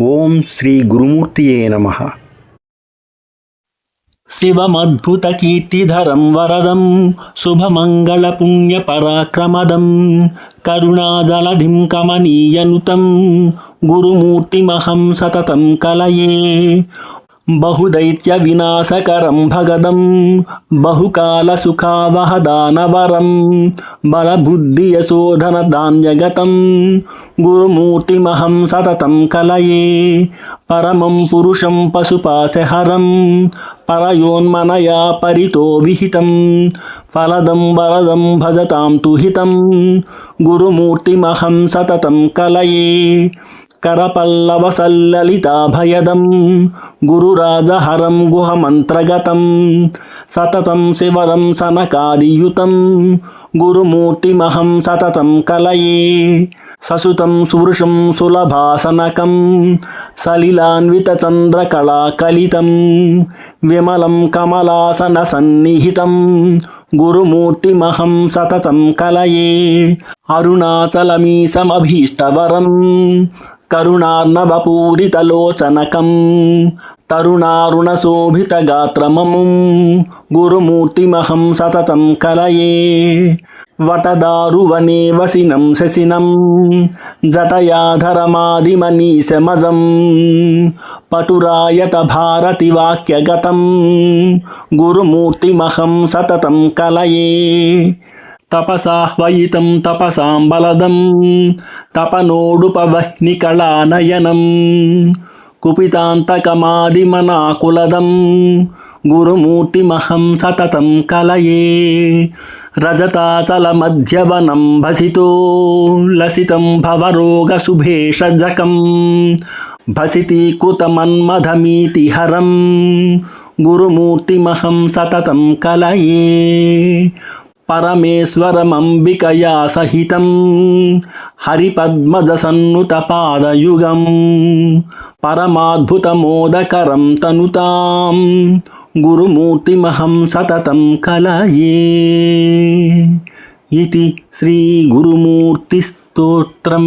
ఓం శ్రీ గురుమూర్తియే నమ. శివమద్భుతకీర్తిధరం వరదం శుభమంగళపుణ్యపరాక్రమదం కరుణాజలధిం కమనీయనుతం గురుమూర్తిమహం సతతం కలయే. బహుదైత్య వినాశకరం భగదం బహుకాల సుఖావహ దానవరం బలబుద్ధి యశోధన ధాన్యగతం గురుమూర్తిమహం సతతం కలయే పరమం పురుషం పశుపాశహరం పరయోన్మనయా పరితో విహితం ఫలదం వరదం భజతాం తుహితం గురుమూర్తిమహం సతతం కలయే करपल्लवसल्ललिताभयदं गुरुराजहरं गुहमन्त्रगतं सततं शिवदं सनकादियुतं गुरुमूर्तिमहं सततं कलये ससुतं सुवृशं सुलभासनकं सलिलान्वितचन्द्रकलाकलितं विमलं कमलासनसन्निहितं गुरुमूर्तिमहं सततं कलये अरुणाचलमीशमभीष्टवरम् కరుణార్ణవపూరితలోచనకం తరుణారుణశోభితగాత్రమముం గురుమూర్తిమహం సతతం కలయే. వటదారువనే వసినం శశినం జటయాధరమాదిమనీశమజం పటురాయత భారతి వాక్యగతం గురుమూర్తిమహం సతతం కలయే. తపసాహ్వయితం తపసాం బలదం. తపనోడుపవహ్నికళానయనం. కుపితాంతకమాదిమనాకులదం. గురుమూర్తిమహం సతతం కలయే. రజతాచలమధ్యవనం భసితో. లసితం భవరోగశుభేషజకం. భసితీకృతమన్మథమీతిహరం గురుమూర్తిమహం సతతం కలయే. పరమేశ్వరమంబికయా సహితం హరిపద్మజసన్నుతపాదయుగం పరమాద్భుతమోదకరం తనుతాం గురుమూర్తిమహం సతతం కలయే ఇది శ్రీగురుమూర్తిస్తోత్రం